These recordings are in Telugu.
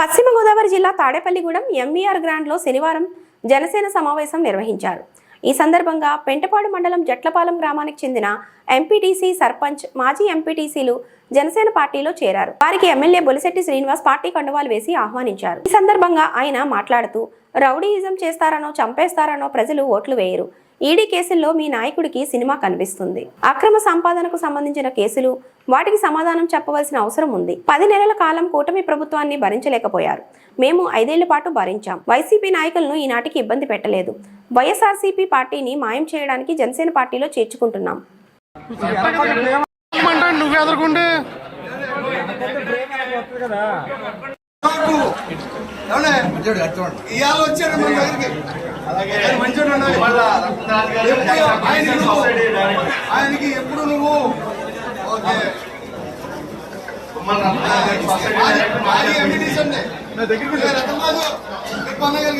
పశ్చిమ గోదావరి జిల్లా తాడేపల్లిగూడెం ఎంవీఆర్ గ్రాండ్లో శనివారం జనసేన సమావేశం నిర్వహించారు. ఈ సందర్భంగా పెంటపాడు మండలం జట్లపాలెం గ్రామానికి చెందిన ఎంపీటీసీ సర్పంచ్ మాజీ ఎంపీటీసీలు జనసేన పార్టీలో చేరారు. వారికి ఎమ్మెల్యే బొలిశెట్టి శ్రీనివాస్ పార్టీ కండువాలు వేసి ఆహ్వానించారు. ఈ సందర్భంగా ఆయన మాట్లాడుతూ రౌడీయిజం చేస్తారనో చంపేస్తారనో ప్రజలు ఓట్లు వేయరు. ఈడీ కేసుల్లో మీ నాయకుడికి సినిమా కనిపిస్తుంది. అక్రమ సంపాదనకు సంబంధించిన కేసులు వాటికి సమాధానం చెప్పవలసిన అవసరం ఉంది. పది నెలల కాలం కూటమి ప్రభుత్వాన్ని భరించలేకపోయారు. మేము ఐదేళ్ళ పాటు భరించాం. వైసీపీ నాయకులను ఈనాటికి ఇబ్బంది పెట్టలేదు. వైఎస్ఆర్సీపీ పార్టీని మాయం చేయడానికి జనసేన పార్టీలో చేర్చుకుంటున్నాం. ఆయనకి ఎప్పుడు నువ్వు?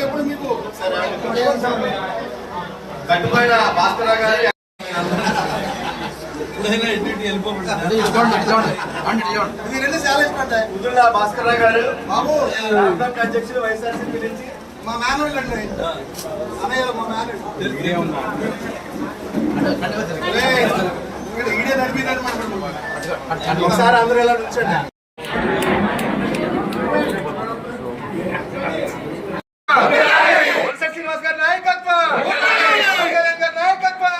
ఎప్పుడు మీకు కట్టుబడిన భాస్కర గారి భాస్కర గారు బాబు అధ్యక్షులు వైఎస్ఆర్సీపీ నుంచి మా మేనోళ్ళు. అండి అన్నయ్య మా మేనోళ్ళు ఈడే ఒకసారి అందరూ నుంచండి శ్రీనివాస్ గారి నాయకత్వం! నాయకత్వం!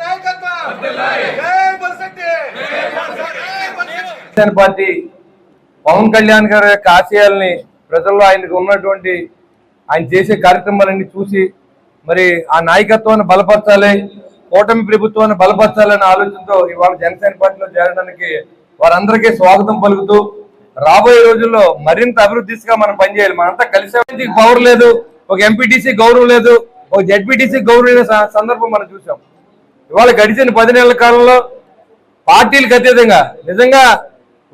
నాయకత్వం! పార్టీ పవన్ కళ్యాణ్ గారి యొక్క ఆశయాల్ని ప్రజల్లో ఆయనకు ఉన్నటువంటి ఆయన చేసే కార్యక్రమాలన్నీ చూసి మరి ఆ నాయకత్వాన్ని బలపరచాలి. కూటమి ప్రభుత్వాన్ని బలపరచాలనే ఆలోచనతో ఇవాళ జనసేన పార్టీలో చేరడానికి వారందరికీ స్వాగతం పలుకుతూ రాబోయే రోజుల్లో మరింత అభివృద్ధి దిశగా మనం పనిచేయాలి. మనంతా కలిసి పవర్ లేదు ఒక ఎంపీటీసీ గౌరవం లేదు ఒక జడ్పీటీసీ గౌరవం లేని సందర్భం మనం చూసాం ఇవాళ గడిచిన పది నెలల కాలంలో పార్టీలకు అతీతంగా నిజంగా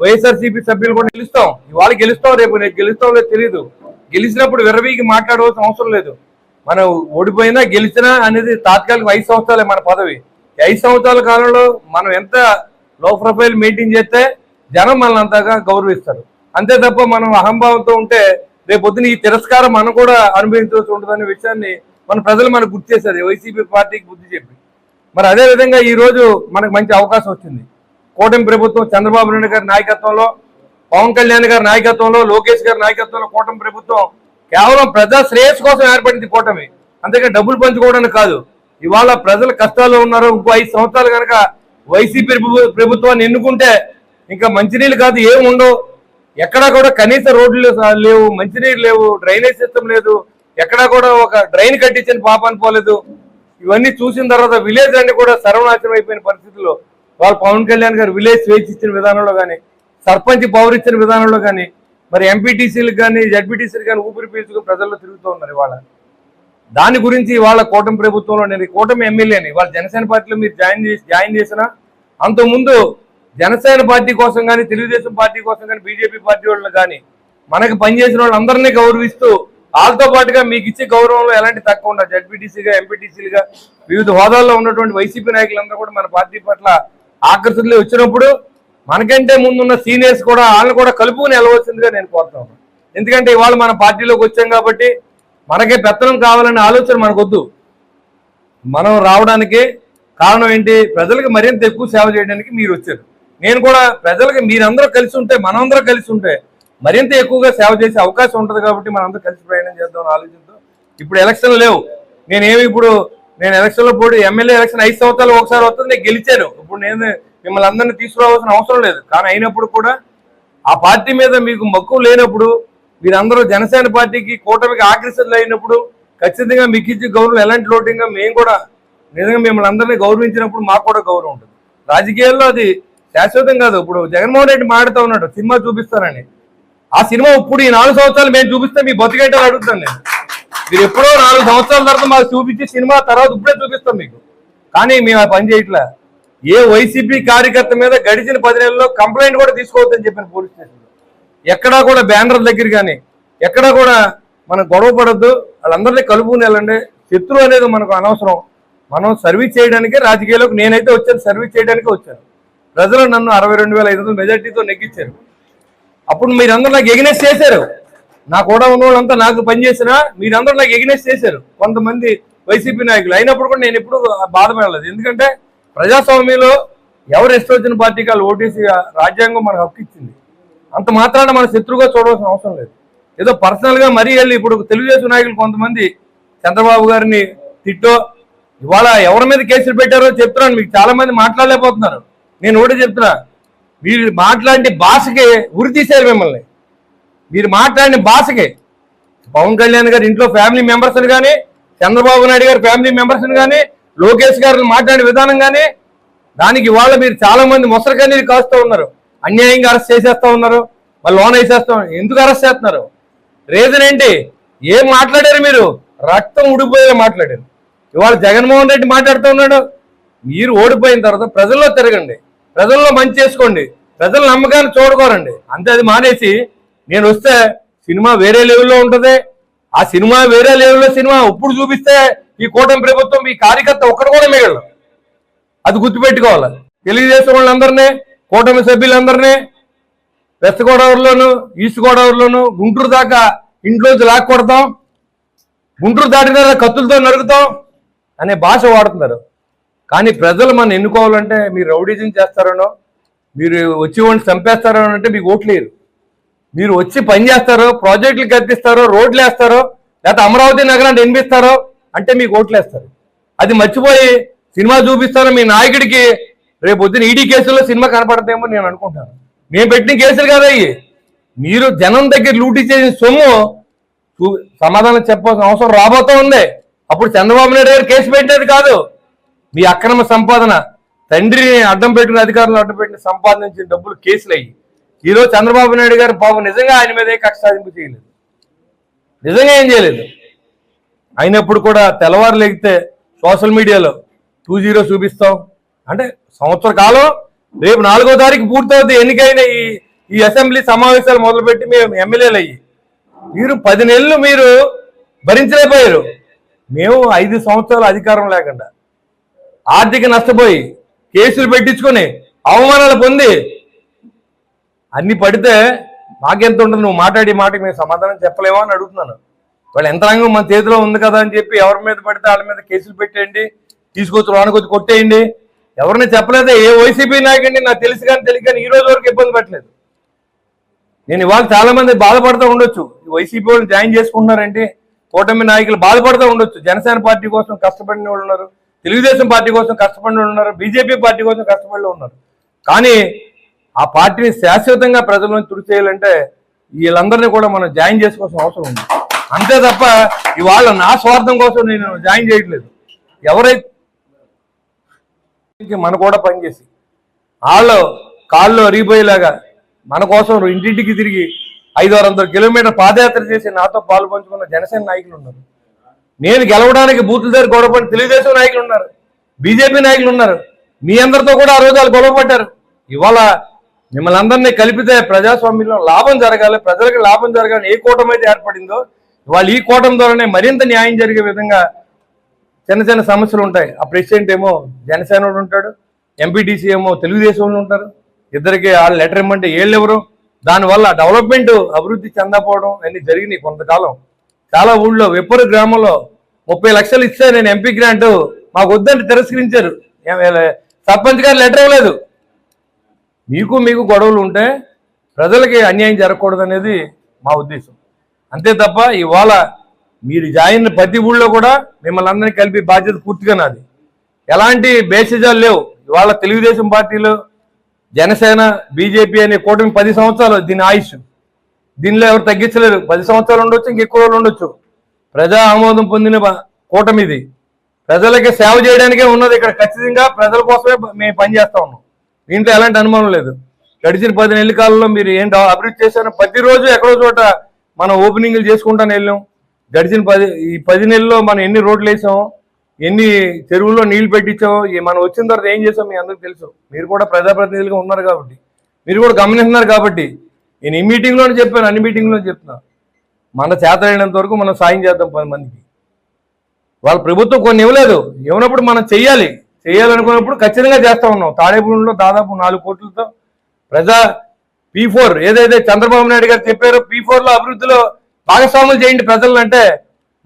వైఎస్ఆర్సీపీ సభ్యులు కూడా గెలుస్తాం. ఇవాళ గెలుస్తాం రేపు నేను గెలుస్తాం లేదు తెలియదు గెలిచినప్పుడు విరవీకి మాట్లాడవలసిన అవసరం లేదు. మనం ఓడిపోయినా గెలిచినా అనేది తాత్కాలిక ఐదు సంవత్సరాలే మన పదవి. ఐదు సంవత్సరాల కాలంలో మనం ఎంత లో ప్రొఫైల్ మెయింటైన్ చేస్తే జనం మనల్ని అంతగా గౌరవిస్తారు. అంతే తప్ప మనం అహంభావంతో ఉంటే రేపు పొద్దున ఈ తిరస్కారం మనం కూడా అనుభవించవలసి ఉంటుందనే విషయాన్ని మన ప్రజలు మనకు గుర్తు చేశారు. వైసీపీ పార్టీకి బుద్ధి చెప్పి. మరి అదే విధంగా ఈ రోజు మనకు మంచి అవకాశం వచ్చింది. కూటమి ప్రభుత్వం చంద్రబాబు నాయుడు గారి నాయకత్వంలో పవన్ కళ్యాణ్ గారి నాయకత్వంలో లోకేష్ గారి నాయకత్వంలో కూటమి ప్రభుత్వం కేవలం ప్రజా శ్రేయస్సు కోసం ఏర్పడింది కూటమి. అంతేకాని డబ్బులు పంచుకోవడానికి కాదు. ఇవాళ ప్రజలు కష్టాల్లో ఉన్నారు ఇంకో ఐదు సంవత్సరాలు కనుక వైసీపీ ప్రభుత్వాన్ని ఎన్నుకుంటే ఇంకా మంచినీళ్ళు కాదు ఏం ఉండవు. ఎక్కడా కూడా కనీస రోడ్లు లేవు మంచినీరు లేవు డ్రైనేజ్ సిస్టమ్ లేదు. ఎక్కడా కూడా ఒక డ్రైన్ కట్టించిన పాపాన్ని పోలేదు. ఇవన్నీ చూసిన తర్వాత విలేజ్ అన్ని కూడా సర్వనాశనం అయిపోయిన పరిస్థితుల్లో వాళ్ళు పవన్ కళ్యాణ్ గారు విలేజ్ స్వేచ్ఛ ఇచ్చిన విధానంలో కానీ సర్పంచ్ పవర్ ఇచ్చిన విధానంలో కానీ మరి ఎంపీటీసీలకు కానీ జడ్పీటీసీలు కానీ ఊపిరి పీల్చుకుని ప్రజల్లో తిరుగుతూ ఉన్నారు ఇవాళ. దాని గురించి ఇవాళ కూటమి ప్రభుత్వంలో నేను కూటమి ఎమ్మెల్యేని ఇవాళ జనసేన పార్టీలో మీరు జాయిన్ చేసి జాయిన్ చేసిన అంతకుముందు జనసేన పార్టీ కోసం కానీ తెలుగుదేశం పార్టీ కోసం కానీ బీజేపీ పార్టీ వాళ్ళని కానీ మనకి పనిచేసిన వాళ్ళందరినీ గౌరవిస్తూ వాళ్ళతో పాటుగా మీకు ఇచ్చే గౌరవంలో ఎలాంటి తక్కువ ఉండదు. జడ్పీటీసీగా ఎంపీటీసీలుగా వివిధ హోదాల్లో ఉన్నటువంటి వైసీపీ నాయకులందరూ కూడా మన పార్టీ పట్ల ఆకర్షితులు వచ్చినప్పుడు మనకంటే ముందున్న సీనియర్స్ కూడా వాళ్ళని కూడా కలుపుకుని వెళ్ళవలసిందిగా నేను కోరుతాను ఎందుకంటే ఇవాళ మన పార్టీలోకి వచ్చాం కాబట్టి మనకే పెత్తనం కావాలనే ఆలోచన మనకొద్దు. మనం రావడానికి కారణం ఏంటి? ప్రజలకు మరింత ఎక్కువ సేవ చేయడానికి మీరు వచ్చారు. నేను కూడా ప్రజలకు మీరందరూ కలిసి ఉంటే మనందరం కలిసి ఉంటే మరింత ఎక్కువగా సేవ చేసే అవకాశం ఉంటుంది కాబట్టి మనందరం కలిసి ప్రయాణం చేద్దాం అనే ఆలోచనతో ఇప్పుడు ఎలక్షన్లు లేవు. నేనేమి ఇప్పుడు నేను ఎలక్షన్లో పోటీ ఎమ్మెల్యే ఎలక్షన్ ఐదు సంవత్సరాలు ఒకసారి వస్తుంది నేను గెలిచాను. ఇప్పుడు నేను మిమ్మల్ని అందరినీ తీసుకురావాల్సిన అవసరం లేదు. కానీ అయినప్పుడు కూడా ఆ పార్టీ మీద మీకు మక్కువ లేనప్పుడు మీరందరూ జనసేన పార్టీకి కూటమికి ఆకర్షితులు అయినప్పుడు ఖచ్చితంగా మీకు ఇచ్చే గౌరవం ఎలాంటి లోటింగ్గా మేము కూడా నిజంగా మిమ్మల్ని అందరినీ గౌరవించినప్పుడు మాకు కూడా గౌరవం ఉంటుంది. రాజకీయాల్లో అది శాశ్వతం కాదు. ఇప్పుడు జగన్మోహన్ రెడ్డి మాడుతూ ఉన్నాడు సినిమా చూపిస్తానని. ఆ సినిమా ఇప్పుడు ఈ నాలుగు సంవత్సరాలు మేము చూపిస్తే మీ బతికేటో అడుగుతాను నేను. మీరు ఎప్పుడో నాలుగు సంవత్సరాల తర్వాత మాకు చూపించి సినిమా తర్వాత ఇప్పుడే చూపిస్తాం మీకు. కానీ మేము ఆ పని చేయట్లే. ఏ వైసీపీ కార్యకర్త మీద గడిచిన పది నెలల్లో కంప్లైంట్ కూడా తీసుకోవద్దని చెప్పిన పోలీస్ స్టేషన్లో ఎక్కడా కూడా బ్యానర్ దగ్గర కానీ ఎక్కడా కూడా మనం గొడవ పడద్దు. వాళ్ళందరినీ కలుపుకుని వెళ్ళండి. శత్రువు అనేది మనకు అనవసరం. మనం సర్వీస్ చేయడానికే రాజకీయాలకు నేనైతే వచ్చాను సర్వీస్ చేయడానికే వచ్చాను. ప్రజలు నన్ను అరవై రెండు వేల ఐదు వందల మెజార్టీతో నెగ్గించారు. అప్పుడు మీరందరూ నాకు ఎగ్నెస్ చేశారు. నా కూడా ఉన్న వాళ్ళంతా నాకు పనిచేసినా మీరందరూ నాకు ఎగ్నెస్ చేశారు. కొంతమంది వైసీపీ నాయకులు. అయినప్పుడు కూడా నేను ఎప్పుడు బాధపడలేదు. ఎందుకంటే ప్రజాస్వామ్యంలో ఎవరు ఇష్టం వచ్చిన పార్టీకి వాళ్ళు ఓటేసి రాజ్యాంగం మనకు హక్కు ఇచ్చింది అంత మాత్రాన మన శత్రువుగా చూడవలసిన అవసరం లేదు. ఏదో పర్సనల్గా మరీ వెళ్ళి ఇప్పుడు తెలుగుదేశం నాయకులు కొంతమంది చంద్రబాబు గారిని తిట్టో ఇవాళ ఎవరి మీద కేసులు పెట్టారో చెప్తున్నాను మీకు చాలా మంది మాట్లాడలేకపోతున్నారు. నేను ఒకటి చెప్తున్నా మీరు మాట్లాడిన భాషకి ఉరి తీశారు మిమ్మల్ని. మీరు మాట్లాడిన భాషకి పవన్ కళ్యాణ్ గారి ఇంట్లో ఫ్యామిలీ మెంబర్స్ని కానీ చంద్రబాబు నాయుడు గారి ఫ్యామిలీ మెంబర్స్ని కానీ లోకేష్ గారు మాట్లాడిన విధానం కానీ దానికి ఇవాళ మీరు చాలా మంది మొసరు కన్నీరు కాస్తూ ఉన్నారు. అన్యాయంగా అరెస్ట్ చేసేస్తా ఉన్నారు. మళ్ళీ లోన్ వేసేస్తా ఎందుకు అరెస్ట్ చేస్తున్నారు? రీజన్ ఏంటి? ఏం మాట్లాడారు మీరు? రక్తం ఉడిపోయేలా మాట్లాడారు. ఇవాళ జగన్మోహన్ రెడ్డి మాట్లాడుతూ ఉన్నాడు. మీరు ఓడిపోయిన తర్వాత ప్రజల్లో తిరగండి. ప్రజల్లో మంచి చేసుకోండి. ప్రజల నమ్మకాన్ని చూడకోరండి. అంతే అది మానేసి నేను వస్తే సినిమా వేరే లెవెల్లో ఉంటుంది. ఆ సినిమా వేరే లెవెల్లో సినిమా ఇప్పుడు చూపిస్తే ఈ కూటమి ప్రభుత్వం ఈ కార్యకర్త ఒక్కడు కూడా మిగలడు. అది గుర్తుపెట్టుకోవాలి. తెలుగుదేశం వాళ్ళందరినీ కూటమి సభ్యులందరినీ వెస్ట్ గోదావరిలోను ఈస్ట్ గోదావరిలోను గుంటూరు దాకా ఇంట్లోంచి లాక్కొడతాం గుంటూరు దాటిన కత్తులతో నరుగుతాం అనే భాష వాడుతున్నారు. కానీ ప్రజలు మనం ఎన్నుకోవాలంటే మీరు రౌడీజం చేస్తారనో మీరు వచ్చి వాడిని చంపేస్తారో అంటే మీకు ఓట్లేరు మీరు వచ్చి పని చేస్తారో ప్రాజెక్టులు కట్టిస్తారో రోడ్లు వేస్తారో లేకపోతే అమరావతి నగరాన్ని నిర్మిస్తారో అంటే మీకు ఓట్లు వేస్తారు అది మర్చిపోయి సినిమా చూపిస్తారో మీ నాయకుడికి రేపు పొద్దున ఈడీ కేసుల్లో సినిమా కనపడతామో నేను అనుకుంటాను. మేము పెట్టిన కేసులు కదా అయ్యి. మీరు జనం దగ్గర లూటీ చేసిన సొమ్ము చూ- సమాధానం చెప్పాల్సిన అవసరం రాబోతా ఉంది. అప్పుడు చంద్రబాబు నాయుడు గారు కేసు పెట్టేది కాదు. మీ అక్రమ సంపాదన తండ్రిని అడ్డం పెట్టిన అధికారులను అడ్డం పెట్టిన సంపాదించిన డబ్బులు కేసులు అయ్యి ఈరోజు చంద్రబాబు నాయుడు గారు పాపం నిజంగా ఆయన మీదే కక్ష సాధింపు చేయలేదు. నిజంగా ఏం చేయలేదు. అయినప్పుడు కూడా తెల్లవారు లేగితే సోషల్ మీడియాలో టూ జీరో చూపిస్తాం. అంటే సంవత్సర కాలం రేపు నాలుగో తారీఖు పూర్తవుతుంది ఎన్నికైన ఈ ఈ అసెంబ్లీ సమావేశాలు మొదలుపెట్టి మేము ఎమ్మెల్యేలు అయ్యి. మీరు పది నెలలు మీరు భరించలేకపోయారు. మేము ఐదు సంవత్సరాలు అధికారం లేకుండా ఆర్థిక నష్టపోయి కేసులు పెట్టించుకొని అవమానాలు పొంది అన్ని పడితే మాకెంత ఉంటుంది? నువ్వు మాట్లాడి మాటకి మేము సమాధానం చెప్పలేమో అని అడుగుతున్నాను. వాళ్ళ యంత్రాంగం మన చేతిలో ఉంది కదా అని చెప్పి ఎవరి మీద పడితే వాళ్ళ మీద కేసులు పెట్టేయండి తీసుకొచ్చి రానుకొచ్చి కొట్టేయండి. ఎవరిని చెప్పలేదు ఏ వైసీపీ నాయకుడిని నాకు తెలుసు కానీ తెలియదు కానీ ఈ రోజు వరకు ఇబ్బంది పెట్టలేదు. నేను ఇవాళ చాలా మంది బాధపడుతూ ఉండొచ్చు. వైసీపీ వాళ్ళు జాయిన్ చేసుకుంటున్నారండి కూటమి నాయకులు బాధపడుతూ ఉండొచ్చు. జనసేన పార్టీ కోసం కష్టపడిన వాళ్ళు ఉన్నారు. తెలుగుదేశం పార్టీ కోసం కష్టపడిన వాళ్ళు ఉన్నారు. బీజేపీ పార్టీ కోసం కష్టపడిన ఉన్నారు. కానీ ఆ పార్టీని శాశ్వతంగా ప్రజలను తుడి చేయాలంటే వీళ్ళందరినీ కూడా మనం జాయిన్ చేసుకోవాల్సిన అవసరం ఉంది. అంతే తప్ప ఇవాళ నా స్వార్థం కోసం నేను జాయిన్ చేయట్లేదు. ఎవరైతే మన కూడా పనిచేసి వాళ్ళు కాళ్ళు అరిగిపోయేలాగా మన కోసం ఇంటింటికి తిరిగి ఐదు ఆరు వందల కిలోమీటర్ పాదయాత్ర చేసి నాతో పాలు పంచుకున్న జనసేన నాయకులు ఉన్నారు. నేను గెలవడానికి బూతుల దగ్గర గొడవపడి తెలుగుదేశం నాయకులు ఉన్నారు. బీజేపీ నాయకులు ఉన్నారు. మీ అందరితో కూడా ఆ రోజు వాళ్ళు గొడవపడ్డారు ఇవాళ మిమ్మల్ని అందరినీ కలిపితే ప్రజాస్వామ్యంలో లాభం జరగాలి ప్రజలకు లాభం జరగాలని ఏ కూటమి అయితే ఏర్పడిందో వాళ్ళు ఈ కూటమి ద్వారానే మరింత న్యాయం జరిగే విధంగా చిన్న చిన్న సమస్యలు ఉంటాయి. ఆ ప్రెసిడెంట్ ఏమో జనసేన వాడు ఉంటాడు ఎంపీటీసీ ఏమో తెలుగుదేశం ఉంటారు. ఇద్దరికి వాళ్ళు లెటర్ ఇమ్మంటే ఏళ్ళు ఎవరు దానివల్ల డెవలప్మెంట్ అభివృద్ధి చెందకపోవడం అన్నీ జరిగినాయి కొంతకాలం. చాలా ఊళ్ళో విప్పరు గ్రామంలో ముప్పై లక్షలు ఇస్తే నేను ఎంపీ గ్రాంట్ మాకు వద్దంటే తిరస్కరించారు. సర్పంచ్ గారు లెటర్ ఇవ్వలేదు. మీకు మీకు గొడవలు ఉంటే ప్రజలకి అన్యాయం జరగకూడదు అనేది మా ఉద్దేశం. అంతే తప్ప ఇవాళ మీరు జాయిన్ ప్రతి ఊళ్ళో కూడా మిమ్మల్ని అందరినీ కలిపి బాధ్యత పూర్తిగా నాది. ఎలాంటి బేసిజాలు లేవు. ఇవాళ తెలుగుదేశం పార్టీలో జనసేన బీజేపీ అనే కూటమి పది సంవత్సరాలు దీని ఆయుష్. దీనిలో ఎవరు తగ్గించలేరు. పది సంవత్సరాలు ఉండొచ్చు ఇంకెక్కువ రోజులు ఉండొచ్చు. ప్రజా ఆమోదం పొందిన కూటమిది. కూటమి ఇది ప్రజలకి సేవ చేయడానికే ఉన్నది ఇక్కడ. ఖచ్చితంగా ప్రజల కోసమే మేము పనిచేస్తా ఉన్నాం. దీంట్లో ఎలాంటి అనుమానం లేదు. గడిచిన పది నెలల కాలంలో మీరు ఏం అభివృద్ధి చేశారో ప్రతిరోజు ఎక్కడో చోట మనం ఓపెనింగ్లు చేసుకుంటాను వెళ్ళాం. గడిచిన పది ఈ పది నెలల్లో మనం ఎన్ని రోడ్లు వేసాం ఎన్ని చెరువుల్లో నీళ్ళు పెట్టించాం ఈ మనం వచ్చిన తర్వాత ఏం చేసాం మీ అందరికి తెలుసు. మీరు కూడా ప్రజాప్రతినిధులుగా ఉన్నారు కాబట్టి. మీరు కూడా గమనిస్తున్నారు కాబట్టి. నేను ఈ మీటింగ్లోనే చెప్పాను అన్ని మీటింగ్లో చెప్తున్నా. మన చేతనైనంత వరకు మనం సాయం చేద్దాం పది మందికి. వాళ్ళ ప్రభుత్వం కొన్ని ఇవ్వలేదు. ఇవ్వనప్పుడు మనం చెయ్యాలి. చేయాలనుకున్నప్పుడు ఖచ్చితంగా చేస్తా ఉన్నాం. తాడేపూడిలో దాదాపు నాలుగు కోట్లతో ప్రజా పీ ఫోర్ ఏదైతే చంద్రబాబు నాయుడు గారు చెప్పారో పీ ఫోర్లో అభివృద్ధిలో భాగస్వాములు చేయండి ప్రజలను అంటే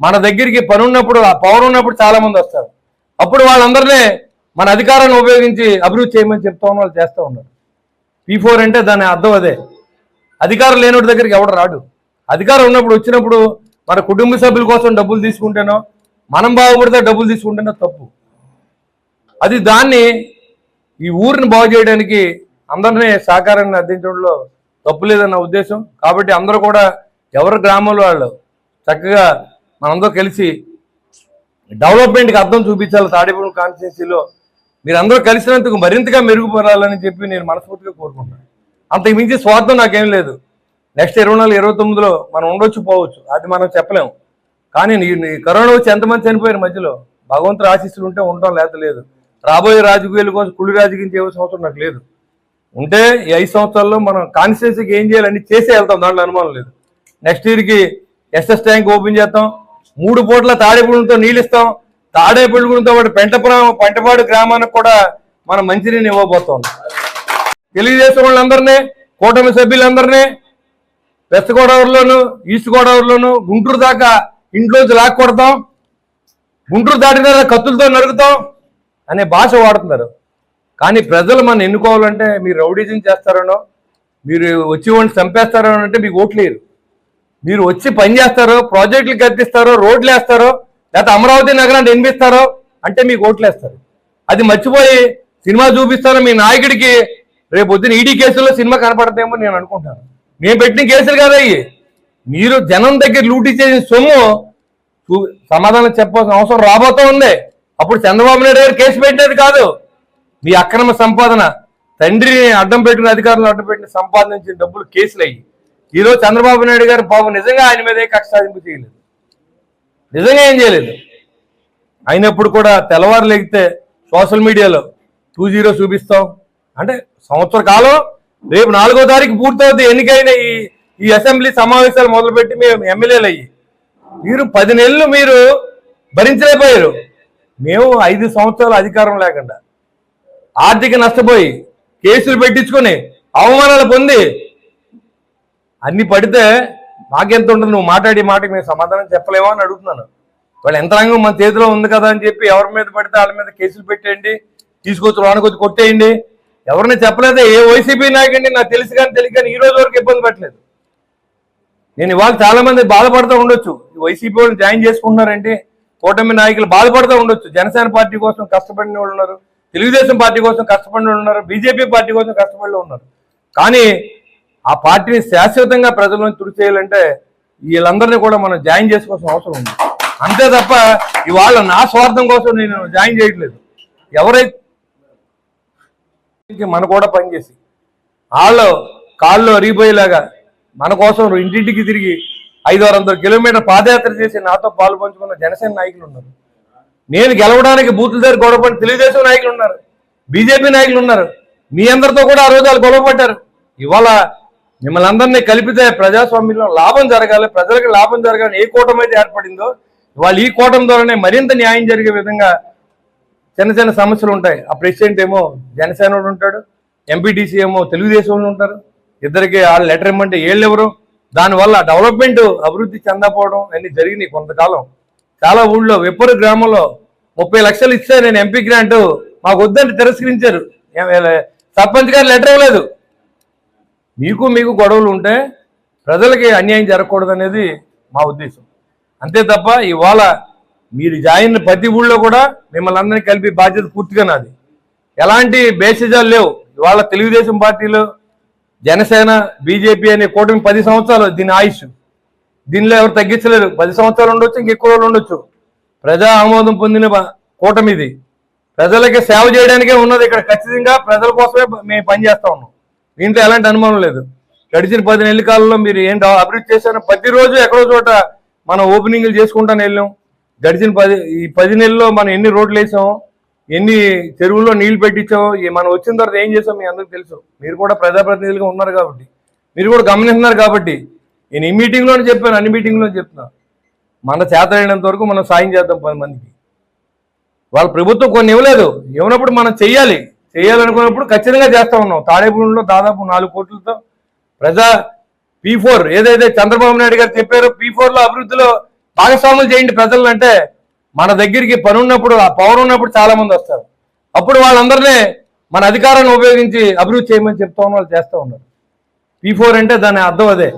మన దగ్గరికి పని ఉన్నప్పుడు ఆ పవర్ ఉన్నప్పుడు చాలా మంది వస్తారు. అప్పుడు వాళ్ళందరినీ మన అధికారాన్ని ఉపయోగించి అభివృద్ధి చేయమని చెప్తా ఉన్న వాళ్ళు చేస్తూ ఉన్నారు. పీ ఫోర్ అంటే దాని అర్థం అదే. అధికారం లేనివాడి దగ్గరికి ఎవడు రాడు. అధికారం ఉన్నప్పుడు వచ్చినప్పుడు మన కుటుంబ సభ్యుల కోసం డబ్బులు తీసుకుంటేనో మనం బాగుపడితే డబ్బులు తీసుకుంటేనో తప్పు. అది దాన్ని ఈ ఊరిని బాగు చేయడానికి అందరినీ సహకారాన్ని అందించడంలో తప్పు లేదన్న ఉద్దేశం. కాబట్టి అందరూ కూడా ఎవరి గ్రామంలో వాళ్ళు చక్కగా మనందరూ కలిసి డెవలప్మెంట్కి అర్థం చూపించాలి తాడేపల్లి కాన్స్టిట్యున్సీలో. మీరందరూ కలిసినందుకు మరింతగా మెరుగుపడాలని చెప్పి నేను మనస్ఫూర్తిగా కోరుకుంటున్నాను. అంతకు మించి స్వార్థం నాకేం లేదు. నెక్స్ట్ ఇరవై నాలుగు ఇరవై తొమ్మిదిలో మనం ఉండొచ్చు పోవచ్చు. అది మనం చెప్పలేము. కానీ కరోనా వచ్చి ఎంతమంది చనిపోయారు మధ్యలో? భగవంతుడు ఆశీస్సులు ఉంటే ఉండటం లేదు. రాబోయే రాజకీయాల కోసం కుళ్ళు రాజకీయం చేయవలసిన అవసరం నాకు లేదు. ఉంటే ఈ ఐదు సంవత్సరాల్లో మనం కాన్స్టిట్యూన్సీకి ఏం చేయాలని చేసే వెళ్తాం. దాంట్లో అనుమానం లేదు. నెక్స్ట్ ఇయర్కి ఎస్ఎస్ ట్యాంక్ ఓపెన్ చేస్తాం మూడు పూట్ల తాడేపూడితో నీళ్ళు ఇస్తాం. తాడేపూడితో పాటు పెంటపురం పెంటపాడు గ్రామానికి కూడా మనం మంచినీళ్ళు ఇవ్వబోతాం తెలుగుదేశం వాళ్ళందరినీ కూటమి సభ్యులందరినీ వెస్ట్ గోదావరిలోను ఈస్ట్ గోదావరిలోను గుంటూరు దాకా ఇంట్లోంచి లాక్కొడతాం. గుంటూరు దాటిన కత్తులతో నరుకుతాం. అనే భాష వాడుతున్నారు. కానీ ప్రజలు మనం ఎన్నుకోవాలంటే మీరు రౌడీజం చేస్తారనో మీరు వచ్చి వాడిని చంపేస్తారో అంటే మీకు ఓట్లేరు మీరు వచ్చి పని చేస్తారో ప్రాజెక్టులు కత్తిస్తారో రోడ్లు వేస్తారో లేకపోతే అమరావతి నగరాన్ని నిర్మిస్తారో అంటే మీకు ఓట్లు వేస్తారు. అది మర్చిపోయి సినిమా చూపిస్తారో మీ నాయకుడికి రేపు పొద్దున ఈడీ కేసుల్లో సినిమా కనపడతాయేమో నేను అనుకుంటాను. మేము పెట్టిన కేసులు కదా ఇవి? మీరు జనం దగ్గర లూటీ చేసిన సొమ్ము చూ- సమాధానం చెప్పాల్సిన అవసరం రాబోతూ ఉంది అప్పుడు చంద్రబాబు నాయుడు గారు కేసు పెట్టేది కాదు. మీ అక్రమ సంపాదన. తండ్రిని అడ్డం పెట్టిన అధికారులను అడ్డం పెట్టిన సంపాదించిన డబ్బులు కేసులు అయ్యి ఈరోజు చంద్రబాబు నాయుడు గారు బాబు నిజంగా ఆయన మీద కక్ష సాధింపు చేయలేదు. నిజంగా ఏం చేయలేదు. అయినప్పుడు కూడా తెల్లవారు లెగితే సోషల్ మీడియాలో టూ జీరో చూపిస్తాం. అంటే సంవత్సర కాలం రేపు నాలుగో తారీఖు పూర్తవుతుంది ఎన్నికైన ఈ ఈ అసెంబ్లీ సమావేశాలు మొదలుపెట్టి మేము ఎమ్మెల్యేలు అయ్యి మీరు పది నెలలు మీరు భరించలేకపోయారు. మేము ఐదు సంవత్సరాలు అధికారం లేకుండా ఆర్థిక నష్టపోయి కేసులు పెట్టించుకొని అవమానాలు పొంది అన్ని పడితే మాకెంత ఉంటుంది? నువ్వు మాట్లాడి మాటకి మేము సమాధానం చెప్పలేమో అని అడుగుతున్నాను. వాళ్ళ యంత్రాంగం మన చేతిలో ఉంది కదా అని చెప్పి ఎవరి మీద పడితే వాళ్ళ మీద కేసులు పెట్టేయండి తీసుకొచ్చి లోనకొచ్చి కొట్టేయండి. ఎవరిని చెప్పలేదే? ఏ వైసీపీ నాయకుడిని నాకు తెలుసు కానీ తెలియదు కానీ ఈ రోజు వరకు ఇబ్బంది పెట్టలేదు. నేను ఇవాళ చాలా మంది బాధపడుతూ ఉండొచ్చు. వైసీపీ వాళ్ళు జాయిన్ చేసుకుంటున్నారంటే కూటమి నాయకులు బాధపడుతూ ఉండొచ్చు. జనసేన పార్టీ కోసం కష్టపడిన వాళ్ళు ఉన్నారు. తెలుగుదేశం పార్టీ కోసం కష్టపడిన వాళ్ళు ఉన్నారు. బీజేపీ పార్టీ కోసం కష్టపడిన ఉన్నారు. కానీ ఆ పార్టీని శాశ్వతంగా ప్రజలను తుడి చేయాలంటే వీళ్ళందరినీ కూడా మనం జాయిన్ చేసుకోవాల్సిన అవసరం ఉంది. అంతే తప్ప ఇవాళ నా స్వార్థం కోసం నేను జాయిన్ చేయట్లేదు. ఎవరైతే మన కూడా పనిచేసి వాళ్ళు కాళ్ళు అరిగిపోయేలాగా మన కోసం ఇంటింటికి తిరిగి ఐదు ఆరు వందల కిలోమీటర్ పాదయాత్ర చేసి నాతో పాలు పంచుకున్న జనసేన నాయకులు ఉన్నారు. నేను గెలవడానికి బూతుల దగ్గర గొడవపడి తెలుగుదేశం నాయకులు ఉన్నారు. బీజేపీ నాయకులు ఉన్నారు. మీ అందరితో కూడా ఆ రోజు వాళ్ళు గొడవపడ్డారు ఇవాళ మిమ్మల్ని అందరినీ కలిపితే ప్రజాస్వామ్యంలో లాభం జరగాలి ప్రజలకు లాభం జరగాలి ఏ కూటమి అయితే ఏర్పడిందో వాళ్ళు ఈ కూటమి ద్వారానే మరింత న్యాయం జరిగే విధంగా చిన్న చిన్న సమస్యలు ఉంటాయి. ఆ ప్రెసిడెంట్ ఏమో జనసేన వాడు ఉంటాడు ఎంపీటీసీ ఏమో తెలుగుదేశం ఉంటారు. ఇద్దరికి వాళ్ళు లెటర్ ఇమ్మంటే ఏళ్ళు ఎవరు దానివల్ల డెవలప్మెంట్ అభివృద్ధి చెందకపోవడం అన్నీ జరిగినాయి కొంతకాలం. చాలా ఊళ్ళో విప్పరు గ్రామంలో ముప్పై లక్షలు ఇస్తే నేను ఎంపీ గ్రాంట్ మాకు వద్దంటే తిరస్కరించారు. సర్పంచ్ గారు లెటర్ ఇవ్వలేదు. మీకు మీకు గొడవలు ఉంటే ప్రజలకి అన్యాయం జరగకూడదు అనేది మా ఉద్దేశం. అంతే తప్ప ఇవాళ మీరు జాయిన్ ప్రతి ఊళ్ళో కూడా మిమ్మల్ని అందరినీ కలిపి బాధ్యత పూర్తిగా నాది. ఎలాంటి బేసిజాలు లేవు. ఇవాళ తెలుగుదేశం పార్టీలో జనసేన బీజేపీ అనే కూటమి పది సంవత్సరాలు దీని ఆయుష్. దీనిలో ఎవరు తగ్గించలేరు. పది సంవత్సరాలు ఉండొచ్చు ఇంకెక్కువ రోజులు ఉండొచ్చు. ప్రజా ఆమోదం పొందిన కూటమి ఇది. ప్రజలకి సేవ చేయడానికే ఉన్నది ఇక్కడ ఖచ్చితంగా ప్రజల కోసమే మేము పనిచేస్తా ఉన్నాం. దీంట్లో ఎలాంటి అనుమానం లేదు. గడిచిన పది నెలల కాలంలో మీరు ఏంటి అభివృద్ధి చేశారో ప్రతిరోజు ఎక్కడో చోట మనం ఓపెనింగ్లు చేసుకుంటాను వెళ్ళాం. గడిచిన పది ఈ పది నెలల్లో మనం ఎన్ని రోడ్లు వేసామో ఎన్ని చెరువుల్లో నీళ్ళు పెట్టించాం మనం వచ్చిన తర్వాత ఏం చేసాం మీ అందరికి తెలుసు. మీరు కూడా ప్రజాప్రతినిధులుగా ఉన్నారు కాబట్టి. మీరు కూడా గమనిస్తున్నారు కాబట్టి. నేను ఈ మీటింగ్లోనే చెప్పాను అన్ని మీటింగ్లోనే చెప్తున్నా. మన చేత అయినంత వరకు మనం సాయం చేద్దాం పది మందికి. వాళ్ళ ప్రభుత్వం కొన్ని ఇవ్వలేదు. ఇవ్వనప్పుడు మనం చెయ్యాలి. చేయాలనుకున్నప్పుడు ఖచ్చితంగా చేస్తా ఉన్నాం. తాడేపూడిలో దాదాపు నాలుగు కోట్లతో ప్రజా పీ ఫోర్ ఏదైతే చంద్రబాబు నాయుడు గారు చెప్పారో పీ ఫోర్లో అభివృద్ధిలో భాగస్వాములు చేయండి ప్రజలను అంటే మన దగ్గరికి పని ఉన్నప్పుడు ఆ పవర్ ఉన్నప్పుడు చాలా మంది వస్తారు. అప్పుడు వాళ్ళందరినీ మన అధికారాన్ని ఉపయోగించి అభివృద్ధి చేయమని చెప్తా ఉన్న వాళ్ళు చేస్తూ ఉన్నారు. పీ ఫోర్ అంటే దాని అర్థం అదే.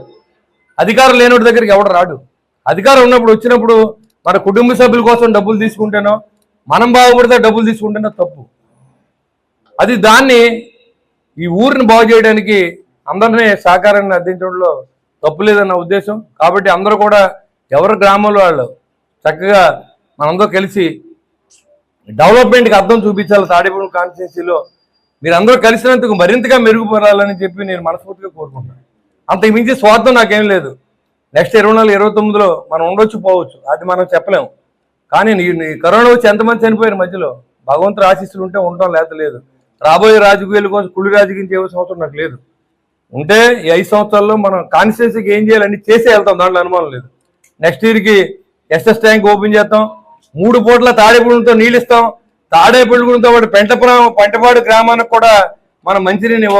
అధికారం లేనోటి దగ్గరికి ఎవడు రాడు? అధికారం ఉన్నప్పుడు వచ్చినప్పుడు మన కుటుంబ సభ్యుల కోసం డబ్బులు తీసుకుంటేనో మనం బాగుపడితే డబ్బులు తీసుకుంటేనో తప్పు. అది దాన్ని ఈ ఊరిని బాగు చేయడానికి అందరినీ సహకారాన్ని అందించడంలో తప్పు లేదన్న ఉద్దేశం. కాబట్టి అందరూ కూడా ఎవరు గ్రామంలో వాళ్ళు చక్కగా మనందరూ కలిసి డెవలప్మెంట్కి అర్థం చూపించాలి తాడేపల్లి కాన్స్టిట్యున్సీలో. మీరందరూ కలిసినందుకు మరింతగా మెరుగుపడాలని చెప్పి నేను మనస్ఫూర్తిగా కోరుకుంటున్నాను. అంతకు మించి స్వార్థం నాకేం లేదు. నెక్స్ట్ ఇరవై నాలుగు ఇరవై తొమ్మిదిలో మనం ఉండొచ్చు పోవచ్చు. అది మనం చెప్పలేము కానీ నీ కరోనా వచ్చి ఎంతమంది చనిపోయారు మధ్యలో? భగవంతుడు ఆశీస్సులు ఉంటే ఉండటం లేత లేదు. రాబోయే రాజకీయాల కోసం కుళ్ళు రాజకీయం చేయవలసిన అవసరం నాకు లేదు. ఉంటే ఈ ఐదు సంవత్సరాల్లో మనం కాన్స్టిట్యున్సీకి ఏం చేయాలని చేసే వెళ్తాం. దాంట్లో అనుమానం లేదు. నెక్స్ట్ ఇయర్కి ఎస్ఎస్ ట్యాంక్ ఓపెన్ చేస్తాం మూడు పూట్ల తాడేపుడుతో నీళ్ళు ఇస్తాం. తాడేపుడుతో పాటు పెంటపురం పెంటపాడు గ్రామానికి కూడా మనం మంచినీళ్ళు